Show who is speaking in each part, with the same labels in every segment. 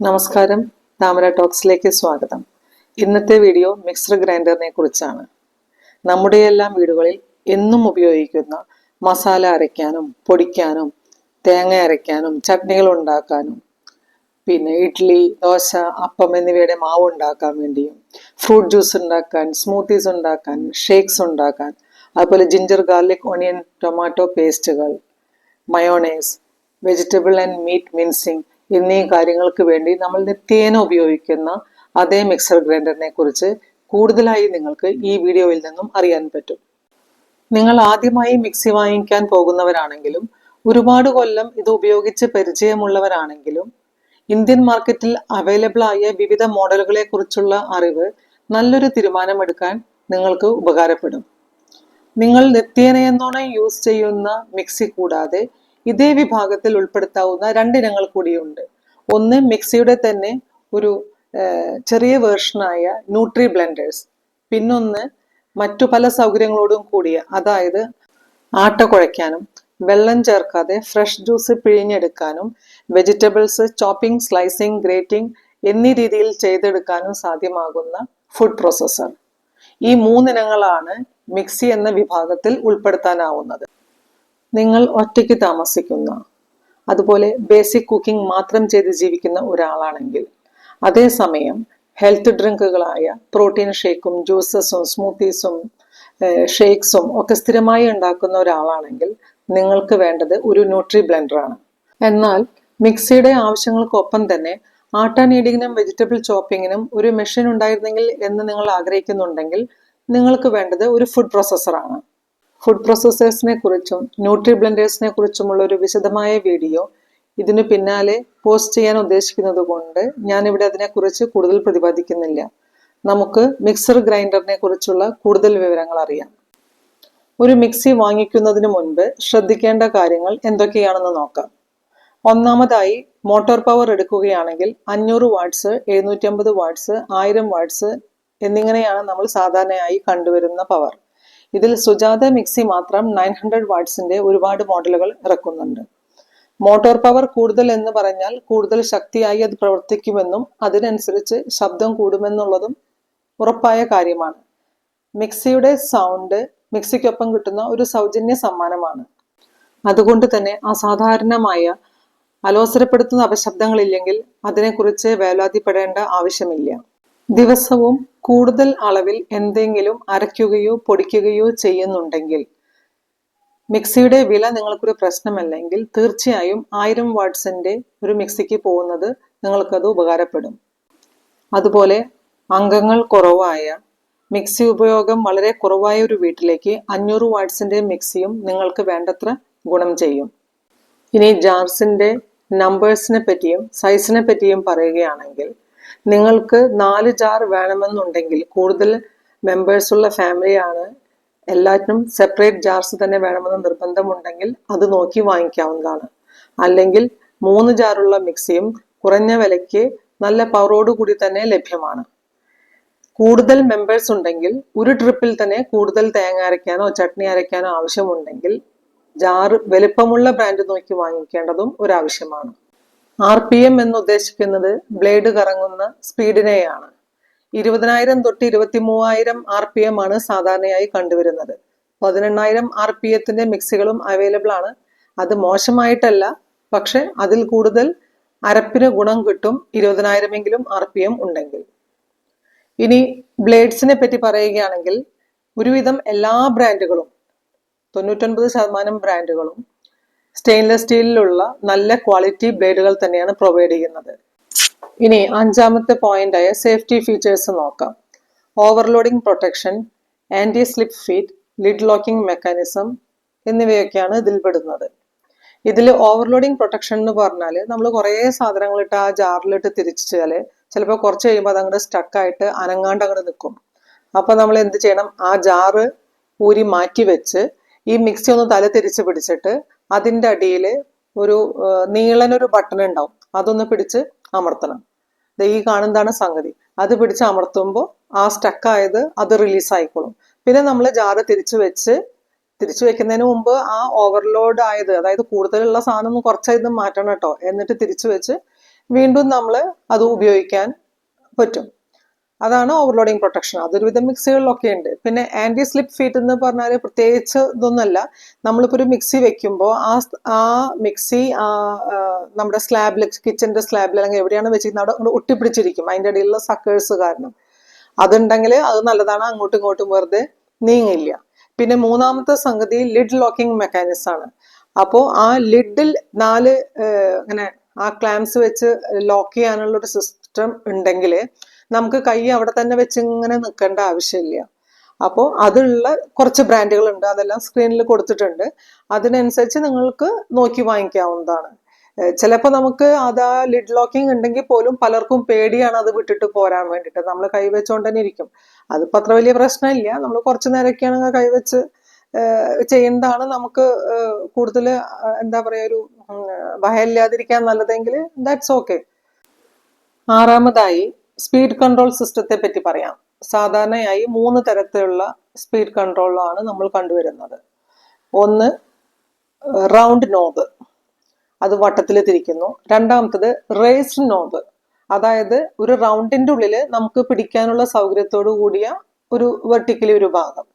Speaker 1: നമസ്കാരം. താമര ടോക്സിലേക്ക് സ്വാഗതം. ഇന്നത്തെ വീഡിയോ മിക്സർ ഗ്രൈൻഡറിനെ കുറിച്ചാണ്. നമ്മുടെയെല്ലാം വീടുകളിൽ എന്നും ഉപയോഗിക്കുന്ന മസാല അരയ്ക്കാനും പൊടിക്കാനും തേങ്ങ അരയ്ക്കാനും ചട്നികൾ ഉണ്ടാക്കാനും പിന്നെ ഇഡ്ഡലി ദോശ അപ്പം എന്നിവയുടെ മാവ് ഉണ്ടാക്കാൻ വേണ്ടിയും ഫ്രൂട്ട് ജ്യൂസ് ഉണ്ടാക്കാൻ സ്മൂത്തീസ് ഉണ്ടാക്കാൻ ഷേക്സ് ഉണ്ടാക്കാൻ അതുപോലെ ginger garlic onion tomato പേസ്റ്റുകൾ mayonnaise vegetable and meat mincing എന്നീ കാര്യങ്ങൾക്ക് വേണ്ടി നമ്മൾ നിത്യേന ഉപയോഗിക്കുന്ന അതേ മിക്സർ ഗ്രൈൻഡറിനെ കുറിച്ച് കൂടുതലായി നിങ്ങൾക്ക് ഈ വീഡിയോയിൽ നിന്നും അറിയാൻ പറ്റും. നിങ്ങൾ ആദ്യമായി മിക്സി വാങ്ങിക്കാൻ പോകുന്നവരാണെങ്കിലും ഒരുപാട് കൊല്ലം ഇത് ഉപയോഗിച്ച് പരിചയമുള്ളവരാണെങ്കിലും ഇന്ത്യൻ മാർക്കറ്റിൽ അവൈലബിൾ ആയ വിവിധ മോഡലുകളെ കുറിച്ചുള്ള അറിവ് നല്ലൊരു തീരുമാനമെടുക്കാൻ നിങ്ങൾക്ക് ഉപകാരപ്പെടും. നിങ്ങൾ നിത്യേനയെന്നോണം യൂസ് ചെയ്യുന്ന മിക്സി കൂടാതെ ഇതേ വിഭാഗത്തിൽ ഉൾപ്പെടുത്താവുന്ന രണ്ടിനങ്ങൾ കൂടിയുണ്ട്. ഒന്ന് മിക്സിയുടെ തന്നെ ഒരു ചെറിയ വേർഷനായ ന്യൂട്രി ബ്ലെൻഡേഴ്സ് പിന്നൊന്ന് മറ്റു പല സൗകര്യങ്ങളോടും കൂടിയ അതായത് ആട്ട കുഴയ്ക്കാനും വെള്ളം ചേർക്കാതെ ഫ്രഷ് ജ്യൂസ് പിഴിഞ്ഞെടുക്കാനും വെജിറ്റബിൾസ് ചോപ്പിംഗ് സ്ലൈസിംഗ് ഗ്രേറ്റിംഗ് എന്നീ രീതിയിൽ ചെയ്തെടുക്കാനും സാധ്യമാകുന്ന ഫുഡ് പ്രോസസ്സർ ഈ മൂന്നിനങ്ങളാണ് മിക്സി എന്ന വിഭാഗത്തിൽ ഉൾപ്പെടുത്താനാവുന്നത്. നിങ്ങൾ ഒറ്റയ്ക്ക് താമസിക്കുന്ന അതുപോലെ ബേസിക് കുക്കിംഗ് മാത്രം ചെയ്ത് ജീവിക്കുന്ന ഒരാളാണെങ്കിൽ അതേസമയം ഹെൽത്ത് ഡ്രിങ്കുകളായ പ്രോട്ടീൻ ഷേക്കും ജ്യൂസസും സ്മൂത്തീസും ഷേക്സും ഒക്കെ സ്ഥിരമായി ഉണ്ടാക്കുന്ന ഒരാളാണെങ്കിൽ നിങ്ങൾക്ക് വേണ്ടത് ഒരു ന്യൂട്രി ബ്ലെൻഡറാണ് എന്നാൽ മിക്സിയുടെ ആവശ്യങ്ങൾക്കൊപ്പം തന്നെ ആട്ട നീഡിങ്ങിനും വെജിറ്റബിൾ ചോപ്പിങ്ങിനും ഒരു മെഷീൻ ഉണ്ടായിരുന്നെങ്കിൽ എന്ന് നിങ്ങൾ ആഗ്രഹിക്കുന്നുണ്ടെങ്കിൽ നിങ്ങൾക്ക് വേണ്ടത് ഒരു ഫുഡ് പ്രോസസ്സറാണ് ഫുഡ് പ്രോസസ്സേഴ്സിനെ കുറിച്ചും ന്യൂട്രി ബ്ലെൻഡേഴ്സിനെ കുറിച്ചുമുള്ള ഒരു വിശദമായ വീഡിയോ ഇതിനു പിന്നാലെ പോസ്റ്റ് ചെയ്യാൻ ഉദ്ദേശിക്കുന്നത് കൊണ്ട് ഞാനിവിടെ അതിനെക്കുറിച്ച് കൂടുതൽ പ്രതിപാദിക്കുന്നില്ല. നമുക്ക് മിക്സർ ഗ്രൈൻഡറിനെ കുറിച്ചുള്ള കൂടുതൽ വിവരങ്ങൾ അറിയാം. ഒരു മിക്സി വാങ്ങിക്കുന്നതിന് മുൻപ് ശ്രദ്ധിക്കേണ്ട കാര്യങ്ങൾ എന്തൊക്കെയാണെന്ന് നോക്കാം. ഒന്നാമതായി മോട്ടോർ പവർ എടുക്കുകയാണെങ്കിൽ അഞ്ഞൂറ് വാട്ട്സ് എഴുന്നൂറ്റി അമ്പത് വാട്ട്സ് ആയിരം വാട്ട്സ് എന്നിങ്ങനെയാണ് നമ്മൾ സാധാരണയായി കണ്ടുവരുന്ന പവർ ഇതിൽ സുജാത മിക്സി മാത്രം നയൻ ഹൺഡ്രഡ് വാട്ട്സിന്റെ ഒരുപാട് മോഡലുകൾ ഇറക്കുന്നുണ്ട്. മോട്ടോർ പവർ കൂടുതൽ എന്ന് പറഞ്ഞാൽ കൂടുതൽ ശക്തിയായി അത് പ്രവർത്തിക്കുമെന്നും അതിനനുസരിച്ച് ശബ്ദം കൂടുമെന്നുള്ളതും ഉറപ്പായ കാര്യമാണ്. മിക്സിയുടെ സൗണ്ട് മിക്സിക്കൊപ്പം കിട്ടുന്ന ഒരു സൗജന്യ സമ്മാനമാണ്. അതുകൊണ്ട് തന്നെ അസാധാരണമായ അലോസരപ്പെടുത്തുന്ന അപശബ്ദങ്ങളില്ലെങ്കിൽ അതിനെക്കുറിച്ച് വേലാതിപ്പെടേണ്ട ആവശ്യമില്ല. ദിവസവും കൂടുതൽ അളവിൽ എന്തെങ്കിലും അരയ്ക്കുകയോ പൊടിക്കുകയോ ചെയ്യുന്നുണ്ടെങ്കിൽ മിക്സിയുടെ വില നിങ്ങൾക്കൊരു പ്രശ്നമല്ലെങ്കിൽ തീർച്ചയായും ആയിരം വാട്ട്സിന്റെ ഒരു മിക്സിക്ക് പോകുന്നത് നിങ്ങൾക്കത് ഉപകാരപ്പെടും. അതുപോലെ അംഗങ്ങൾ കുറവായ മിക്സി ഉപയോഗം വളരെ കുറവായ ഒരു വീട്ടിലേക്ക് അഞ്ഞൂറ് വാട്ട്സിന്റെ മിക്സിയും നിങ്ങൾക്ക് വേണ്ടത്ര ഗുണം ചെയ്യും. ഇനി ജാർസിന്റെ നമ്പേഴ്സിനെ പറ്റിയും സൈസിനെ പറ്റിയും പറയുകയാണെങ്കിൽ നിങ്ങൾക്ക് നാല് ജാർ വേണമെന്നുണ്ടെങ്കിൽ കൂടുതൽ മെമ്പേഴ്സ് ഉള്ള ഫാമിലിയാണ് എല്ലാറ്റിനും സെപ്പറേറ്റ് ജാർസ് തന്നെ വേണമെന്ന് നിർബന്ധമുണ്ടെങ്കിൽ അത് നോക്കി വാങ്ങിക്കാവുന്നതാണ്. അല്ലെങ്കിൽ മൂന്ന് ജാറുള്ള മിക്സിയും കുറഞ്ഞ വിലയ്ക്ക് നല്ല പവറോട് കൂടി തന്നെ ലഭ്യമാണ്. കൂടുതൽ മെമ്പേഴ്സ് ഉണ്ടെങ്കിൽ ഒരു ട്രിപ്പിൽ തന്നെ കൂടുതൽ തേങ്ങ അരയ്ക്കാനോ ചട്നി അരയ്ക്കാനോ ആവശ്യമുണ്ടെങ്കിൽ ജാറ് വലിപ്പമുള്ള ബ്രാൻഡ് നോക്കി വാങ്ങിക്കേണ്ടതും ഒരാവശ്യമാണ്. ആർ പി എം എന്ന് ഉദ്ദേശിക്കുന്നത് ബ്ലേഡ് കറങ്ങുന്ന സ്പീഡിനെയാണ്. ഇരുപതിനായിരം തൊട്ട് ഇരുപത്തി മൂവായിരം ആർ പി എം ആണ് സാധാരണയായി കണ്ടുവരുന്നത്. പതിനെണ്ണായിരം ആർ പി എത്തിന്റെ മിക്സികളും അവൈലബിൾ ആണ്. അത് മോശമായിട്ടല്ല പക്ഷെ അതിൽ കൂടുതൽ അരപ്പിന് ഗുണം കിട്ടും ഇരുപതിനായിരമെങ്കിലും ആർ പി എം ഉണ്ടെങ്കിൽ. ഇനി ബ്ലേഡ്സിനെ പറ്റി പറയുകയാണെങ്കിൽ ഒരുവിധം എല്ലാ ബ്രാൻഡുകളും തൊണ്ണൂറ്റൊൻപത് ശതമാനം ബ്രാൻഡുകളും സ്റ്റെയിൻലെസ് സ്റ്റീലിലുള്ള നല്ല ക്വാളിറ്റി ബ്ലേഡുകൾ തന്നെയാണ് പ്രൊവൈഡ് ചെയ്യുന്നത്. ഇനി അഞ്ചാമത്തെ പോയിന്റായ സേഫ്റ്റി ഫീച്ചേഴ്സ് നോക്കാം. Overloading protection anti slip feet lid locking mechanism എന്നിവയൊക്കെയാണ് ഇതിൽ പെടുന്നത്. ഇതിൽ ഓവർലോഡിംഗ് പ്രൊട്ടക്ഷൻ എന്ന് പറഞ്ഞാൽ നമ്മൾ കുറേ സാധനങ്ങളിട്ട് ആ ജാറിലിട്ട് തിരിച്ചാൽ ചിലപ്പോൾ കുറച്ച് കഴിയുമ്പോൾ അതങ്ങോട്ട് സ്റ്റക്കായിട്ട് അനങ്ങാണ്ട് അങ്ങോട്ട് നിൽക്കും അപ്പോൾ നമ്മൾ എന്ത് ചെയ്യണം? ആ ജാറ് ഊരി മാറ്റി വെച്ച് ഈ മിക്സി ഒന്ന് തല തിരിച്ച് പിടിച്ചിട്ട് അതിന്റെ അടിയിൽ ഒരു നീളനൊരു ബട്ടൺ ഉണ്ടാവും. അതൊന്ന് പിടിച്ച് അമർത്തണം. ഈ കാണുന്നതാണ് സംഗതി. അത് പിടിച്ച് അമർത്തുമ്പോൾ ആ സ്റ്റക്കായത് അത് റിലീസ് ആയിക്കോളും. പിന്നെ നമ്മൾ ജാറ് തിരിച്ചു വെച്ച് തിരിച്ചു വെക്കുന്നതിന് മുമ്പ് ആ ഓവർലോഡ് ആയത് അതായത് കൂടുതലുള്ള സാധനം ഒന്ന് കുറച്ചായത് മാറ്റണം കേട്ടോ. എന്നിട്ട് തിരിച്ചു വെച്ച് വീണ്ടും നമ്മൾ അത് ഉപയോഗിക്കാൻ പറ്റും. അതാണ് ഓവർലോഡിങ് പ്രൊട്ടക്ഷൻ അതൊരുവിധം മിക്സികളിലൊക്കെ ഉണ്ട്. പിന്നെ ആന്റി സ്ലിപ്പ് ഫീറ്റ് എന്ന് പറഞ്ഞാൽ പ്രത്യേകിച്ച് ഇതൊന്നുമല്ല നമ്മളിപ്പോൾ ഒരു മിക്സി വെക്കുമ്പോൾ ആ ആ മിക്സി ആ നമ്മുടെ സ്ലാബിൽ കിച്ചന്റെ സ്ലാബിൽ അല്ലെങ്കിൽ എവിടെയാണ് വെച്ചിരിക്കുന്നത് അവിടെ ഒട്ടിപ്പിടിച്ചിരിക്കും. അതിന്റെ ഇടയിലുള്ള സക്കേഴ്സ് കാരണം. അതുണ്ടെങ്കിൽ അത് നല്ലതാണ്. അങ്ങോട്ടും ഇങ്ങോട്ടും വെറുതെ നീങ്ങില്ല. പിന്നെ മൂന്നാമത്തെ സംഗതി ലിഡ് ലോക്കിംഗ് മെക്കാനിസം ആണ്. അപ്പോൾ ആ ലിഡിൽ നാല് ഇങ്ങനെ ആ ക്ലാംസ് വെച്ച് ലോക്ക് ചെയ്യാനുള്ള ഒരു സിസ്റ്റം ഉണ്ടെങ്കിൽ നമുക്ക് കൈ അവിടെ തന്നെ വെച്ച് ഇങ്ങനെ നിൽക്കേണ്ട ആവശ്യമില്ല. അപ്പോൾ അതുള്ള കുറച്ച് ബ്രാൻഡുകൾ ഉണ്ട് അതെല്ലാം സ്ക്രീനിൽ കൊടുത്തിട്ടുണ്ട്. അതിനനുസരിച്ച് നിങ്ങൾക്ക് നോക്കി വാങ്ങിക്കാവുന്നതാണ്. ചിലപ്പോൾ നമുക്ക് അത് ആ ലിഡ് ലോക്കിംഗ് ഉണ്ടെങ്കിൽ പോലും പലർക്കും പേടിയാണ് അത് വിട്ടിട്ട് പോരാൻ വേണ്ടിയിട്ട്. നമ്മൾ കൈവച്ചുകൊണ്ട് തന്നെ ഇരിക്കും. അതിപ്പോൾ അത്ര വലിയ പ്രശ്നമില്ല. നമ്മൾ കുറച്ച് നേരമൊക്കെയാണെങ്കിൽ കൈവച്ച് ചെയ്യേണ്ടതാണ്. നമുക്ക് കൂടുതൽ എന്താ പറയുക ഒരു ഭയമില്ലാതിരിക്കാൻ നല്ലതെങ്കിൽ ദാറ്റ്സ് ഓക്കെ. ആറാമതായി സ്പീഡ് കൺട്രോൾ സിസ്റ്റത്തെ പറ്റി പറയാം. സാധാരണയായി മൂന്ന് തരത്തിലുള്ള സ്പീഡ് കൺട്രോളാണ് നമ്മൾ കണ്ടുവരുന്നത്. ഒന്ന് റൗണ്ട് നോബ്. അത് വട്ടത്തിൽ തിരിക്കുന്നു രണ്ടാമത്തത് റേസ്ഡ് നോബ്. അതായത് ഒരു റൗണ്ടിന്റെ ഉള്ളിൽ നമുക്ക് പിടിക്കാനുള്ള സൗകര്യത്തോടു കൂടിയ ഒരു വെർട്ടിക്കലി ഒരു ഭാഗം.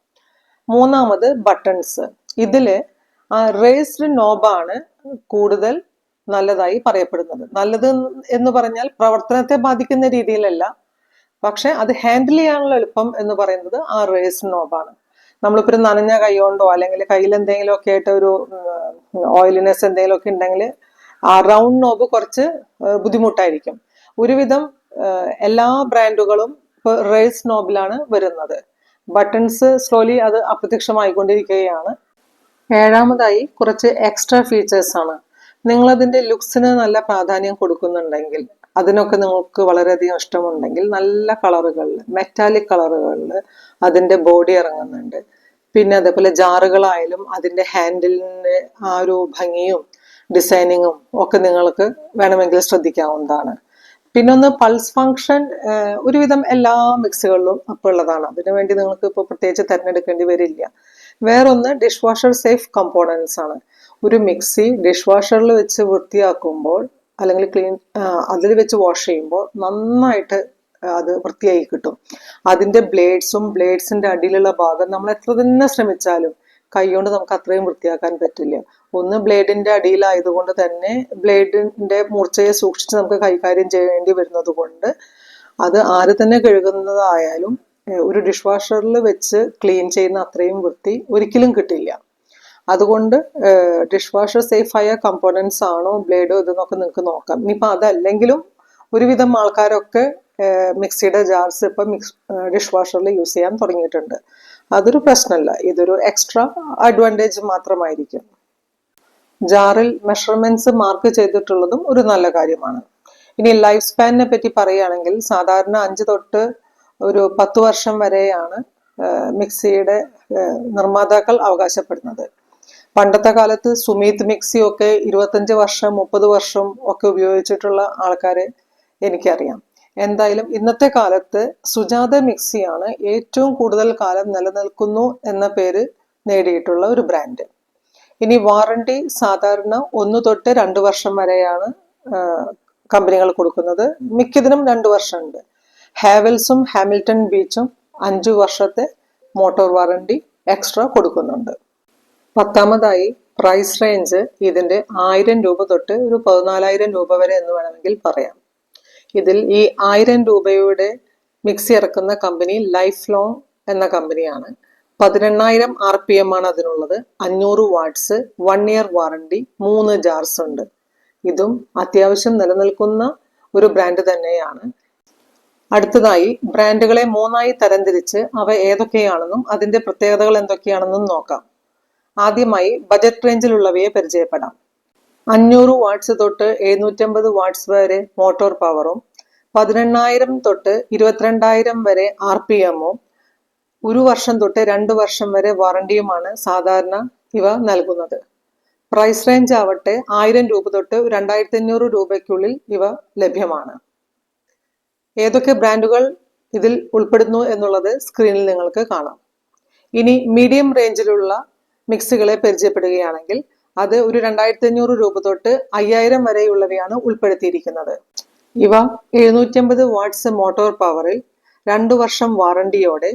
Speaker 1: മൂന്നാമത് ബട്ടൺസ്. ഇതിൽ ആ റേസ്ഡ് നോബാണ് കൂടുതൽ നല്ലതായി പറയപ്പെടുന്നത്. നല്ലത് എന്ന് പറഞ്ഞാൽ പ്രവർത്തനത്തെ ബാധിക്കുന്ന രീതിയിലല്ല. പക്ഷെ അത് ഹാൻഡിൽ ചെയ്യാനുള്ള എളുപ്പം എന്ന് പറയുന്നത് ആ റേസ് നോബാണ് നമ്മളിപ്പോൾ ഒരു നനഞ്ഞ കൈ കൊണ്ടോ അല്ലെങ്കിൽ കയ്യിൽ എന്തെങ്കിലും ഒക്കെ ആയിട്ട് ഒരു ഓയിലിനെസ് എന്തെങ്കിലും ഒക്കെ ഉണ്ടെങ്കിൽ ആ റൗണ്ട് നോബ് കുറച്ച് ബുദ്ധിമുട്ടായിരിക്കും. ഒരുവിധം എല്ലാ ബ്രാൻഡുകളും ഇപ്പോൾ റേസ് നോബിലാണ് വരുന്നത്. ബട്ടൺസ് സ്ലോലി അത് അപ്രത്യക്ഷമായിക്കൊണ്ടിരിക്കുകയാണ്. ഏഴാമതായി കുറച്ച് എക്സ്ട്രാ ഫീച്ചേഴ്സ് ആണ്. നിങ്ങൾ അതിന്റെ ലുക്സിന് നല്ല പ്രാധാന്യം കൊടുക്കുന്നുണ്ടെങ്കിൽ അതിനൊക്കെ നിങ്ങൾക്ക് വളരെയധികം ഇഷ്ടമുണ്ടെങ്കിൽ നല്ല കളറുകളിൽ മെറ്റാലിക് കളറുകളിൽ അതിന്റെ ബോഡി ഇറങ്ങുന്നുണ്ട്. പിന്നെ അതേപോലെ ജാറുകളായാലും അതിന്റെ ഹാൻഡിലിന്റെ ആ ഒരു ഭംഗിയും ഡിസൈനിങ്ങും ഒക്കെ നിങ്ങൾക്ക് വേണമെങ്കിൽ ശ്രദ്ധിക്കാവുന്നതാണ്. പിന്നെ ഒന്ന് പൾസ് ഫങ്ഷൻ ഒരുവിധം എല്ലാ മിക്സികളിലും അപ്പോൾ ഉള്ളതാണ്. അതിനുവേണ്ടി നിങ്ങൾക്ക് ഇപ്പോൾ പ്രത്യേകിച്ച് തിരഞ്ഞെടുക്കേണ്ടി വരില്ല. വേറൊന്ന് ഡിഷ് വാഷർ സേഫ് കമ്പോണൻസ് ആണ്. ഒരു മിക്സി ഡിഷ് വാഷറിൽ വെച്ച് വൃത്തിയാക്കുമ്പോൾ അല്ലെങ്കിൽ ക്ലീൻ അതിൽ വെച്ച് വാഷ് ചെയ്യുമ്പോൾ നന്നായിട്ട് അത് വൃത്തിയായി കിട്ടും. അതിന്റെ ബ്ലേഡ്സും ബ്ലേഡ്സിന്റെ അടിയിലുള്ള ഭാഗം നമ്മൾ എത്ര തന്നെ ശ്രമിച്ചാലും കൈകൊണ്ട് നമുക്ക് അത്രയും വൃത്തിയാക്കാൻ പറ്റില്ല. ഒന്ന് ബ്ലേഡിന്റെ അടിയിലായതുകൊണ്ട് തന്നെ ബ്ലേഡിന്റെ മൂർച്ചയെ സൂക്ഷിച്ച് നമുക്ക് കൈകാര്യം ചെയ്യേണ്ടി വരുന്നത് കൊണ്ട് അത് ആര് തന്നെ കഴുകുന്നതായാലും ഒരു ഡിഷ് വാഷറിൽ വെച്ച് ക്ലീൻ ചെയ്യുന്ന അത്രയും വൃത്തി ഒരിക്കലും കിട്ടില്ല. അതുകൊണ്ട് ഡിഷ് വാഷർ സേഫ് ആയ കമ്പോണൻസ് ആണോ ബ്ലേഡോ ഇതെന്നൊക്കെ നിങ്ങൾക്ക് നോക്കാം. ഇനിയിപ്പോൾ അതല്ലെങ്കിലും ഒരുവിധം ആൾക്കാരൊക്കെ മിക്സിയുടെ ജാർസ് ഇപ്പം മിക്സ് ഡിഷ് വാഷറിൽ യൂസ് ചെയ്യാൻ തുടങ്ങിയിട്ടുണ്ട്. അതൊരു പ്രശ്നമല്ല. ഇതൊരു എക്സ്ട്രാ അഡ്വാന്റേജ് മാത്രമായിരിക്കും. ജാറിൽ മെഷർമെന്റ്സ് മാർക്ക് ചെയ്തിട്ടുള്ളതും ഒരു നല്ല കാര്യമാണ്. ഇനി ലൈഫ് സ്പാനിനെ പറ്റി പറയുകയാണെങ്കിൽ സാധാരണ അഞ്ച് തൊട്ട് ഒരു പത്ത് വർഷം വരെയാണ് മിക്സിയുടെ നിർമ്മാതാക്കൾ അവകാശപ്പെടുന്നത്. പണ്ടത്തെ കാലത്ത് സുമീത് മിക്സി ഒക്കെ ഇരുപത്തഞ്ച് വർഷം മുപ്പത് വർഷം ഒക്കെ ഉപയോഗിച്ചിട്ടുള്ള ആൾക്കാരെ എനിക്കറിയാം. എന്തായാലും ഇന്നത്തെ കാലത്ത് സുജാത മിക്സിയാണ് ഏറ്റവും കൂടുതൽ കാലം നിലനിൽക്കുന്നു എന്ന പേര് നേടിയിട്ടുള്ള ഒരു ബ്രാൻഡ് ഇനി വാറണ്ടി സാധാരണ ഒന്ന് തൊട്ട് രണ്ട് വർഷം വരെയാണ് കമ്പനികൾ കൊടുക്കുന്നത്. മിക്കതിനും രണ്ട് വർഷമുണ്ട്. ഹാവൽസും ഹാമിൽട്ടൺ ബീച്ചും അഞ്ചു വർഷത്തെ മോട്ടോർ വാറണ്ടി എക്സ്ട്രാ കൊടുക്കുന്നുണ്ട്. പത്താമതായി പ്രൈസ് റേഞ്ച് ഇതിന്റെ ആയിരം രൂപ തൊട്ട് ഒരു പതിനാലായിരം രൂപ വരെ എന്ന് വേണമെങ്കിൽ പറയാം. ഇതിൽ ഈ ആയിരം രൂപയുടെ മിക്സി ഇറക്കുന്ന കമ്പനി ലൈഫ് ലോങ് എന്ന കമ്പനിയാണ് പതിനെണ്ണായിരം ആർ പി എം ആണ് അതിനുള്ളത്. അഞ്ഞൂറ് വാട്ട്സ് വൺ ഇയർ വാറണ്ടി മൂന്ന് ജാർസ് ഉണ്ട്. ഇതും അത്യാവശ്യം നിലനിൽക്കുന്ന ഒരു ബ്രാൻഡ് തന്നെയാണ്. അടുത്തതായി ബ്രാൻഡുകളെ മൂന്നായി തരംതിരിച്ച് അവ ഏതൊക്കെയാണെന്നും അതിന്റെ പ്രത്യേകതകൾ എന്തൊക്കെയാണെന്നും നോക്കാം. ആദ്യമായി ബജറ്റ് റേഞ്ചിലുള്ളവയെ പരിചയപ്പെടാം. അഞ്ഞൂറ് വാട്ട്സ് തൊട്ട് എഴുന്നൂറ്റമ്പത് വാട്ട്സ് വരെ മോട്ടോർ പവറും പതിനെണ്ണായിരം തൊട്ട് ഇരുപത്തിരണ്ടായിരം വരെ ആർ പി എമ്മും ഒരു വർഷം തൊട്ട് രണ്ട് വർഷം വരെ വാറണ്ടിയുമാണ് സാധാരണ ഇവ നൽകുന്നത്. പ്രൈസ് റേഞ്ച് ആവട്ടെ ആയിരം രൂപ തൊട്ട് രണ്ടായിരത്തി അഞ്ഞൂറ് രൂപയ്ക്കുള്ളിൽ ഇവ ലഭ്യമാണ്. ഏതൊക്കെ ബ്രാൻഡുകൾ ഇതിൽ ഉൾപ്പെടുന്നു എന്നുള്ളത് സ്ക്രീനിൽ നിങ്ങൾക്ക് കാണാം. ഇനി മീഡിയം റേഞ്ചിലുള്ള മിക്സികളെ പരിചയപ്പെടുകയാണെങ്കിൽ അത് ഒരു രണ്ടായിരത്തി അഞ്ഞൂറ് രൂപ തൊട്ട് അയ്യായിരം വരെയുള്ളവയാണ് ഉൾപ്പെടുത്തിയിരിക്കുന്നത്. ഇവ എഴുന്നൂറ്റമ്പത് വാട്ട്സ് മോട്ടോർ പവറിൽ രണ്ടു വർഷം വാറണ്ടിയോടെ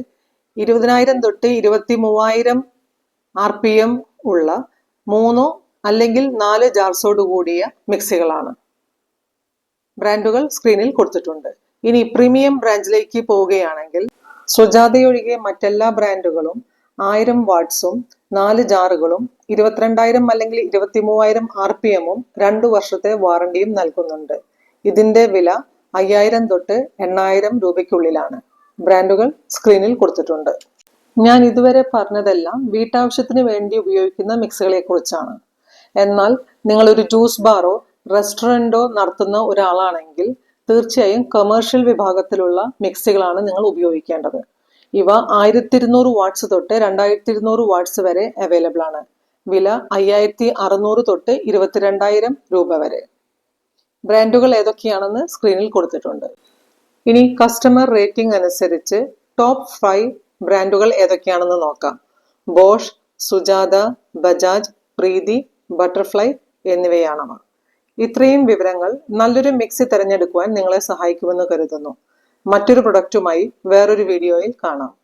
Speaker 1: ഇരുപതിനായിരം തൊട്ട് ഇരുപത്തി മൂവായിരം ആർ പി എം ഉള്ള മൂന്നോ അല്ലെങ്കിൽ നാല് ജാർസോട് കൂടിയ മിക്സികളാണ്. ബ്രാൻഡുകൾ സ്ക്രീനിൽ കൊടുത്തിട്ടുണ്ട്. ഇനി പ്രീമിയം ബ്രാൻഡിലേക്ക് പോവുകയാണെങ്കിൽ സുജാതയൊഴികെ മറ്റെല്ലാ ബ്രാൻഡുകളും ആയിരം വാട്ട്സും നാല് ജാറുകളും ഇരുപത്തിരണ്ടായിരം അല്ലെങ്കിൽ ഇരുപത്തി മൂവായിരം ആർ പി എമ്മും രണ്ടു വർഷത്തെ വാറണ്ടിയും നൽകുന്നുണ്ട്. ഇതിന്റെ വില അയ്യായിരം തൊട്ട് എണ്ണായിരം രൂപയ്ക്കുള്ളിലാണ്. ബ്രാൻഡുകൾ സ്ക്രീനിൽ കൊടുത്തിട്ടുണ്ട്. ഞാൻ ഇതുവരെ പറഞ്ഞതെല്ലാം വീട്ടാവശ്യത്തിന് വേണ്ടി ഉപയോഗിക്കുന്ന മിക്സികളെ കുറിച്ചാണ് എന്നാൽ നിങ്ങൾ ഒരു ജ്യൂസ് ബാറോ റെസ്റ്റോറന്റോ നടത്തുന്ന ഒരാളാണെങ്കിൽ തീർച്ചയായും കമേഴ്ഷ്യൽ വിഭാഗത്തിലുള്ള മിക്സികളാണ് നിങ്ങൾ ഉപയോഗിക്കേണ്ടത്. ഇവ ആയിരത്തി ഇരുന്നൂറ് വാട്ട്സ് തൊട്ട് രണ്ടായിരത്തി ഇരുന്നൂറ് വാട്ട്സ് വരെ അവൈലബിൾ ആണ്. വില അയ്യായിരത്തി അറുന്നൂറ് തൊട്ട് ഇരുപത്തിരണ്ടായിരം രൂപ വരെ. ബ്രാൻഡുകൾ ഏതൊക്കെയാണെന്ന് സ്ക്രീനിൽ കൊടുത്തിട്ടുണ്ട്. ഇനി കസ്റ്റമർ റേറ്റിംഗ് അനുസരിച്ച് ടോപ്പ് ഫൈവ് ബ്രാൻഡുകൾ ഏതൊക്കെയാണെന്ന് നോക്കാം. ബോഷ് സുജാത ബജാജ് പ്രീതി ബട്ടർഫ്ലൈ എന്നിവയാണവ ഇത്രയും വിവരങ്ങൾ നല്ലൊരു മിക്സി തിരഞ്ഞെടുക്കുവാൻ നിങ്ങളെ സഹായിക്കുമെന്ന് കരുതുന്നു. മറ്റൊരു പ്രൊഡക്റ്റുമായി വേറൊരു വീഡിയോയിൽ കാണാം.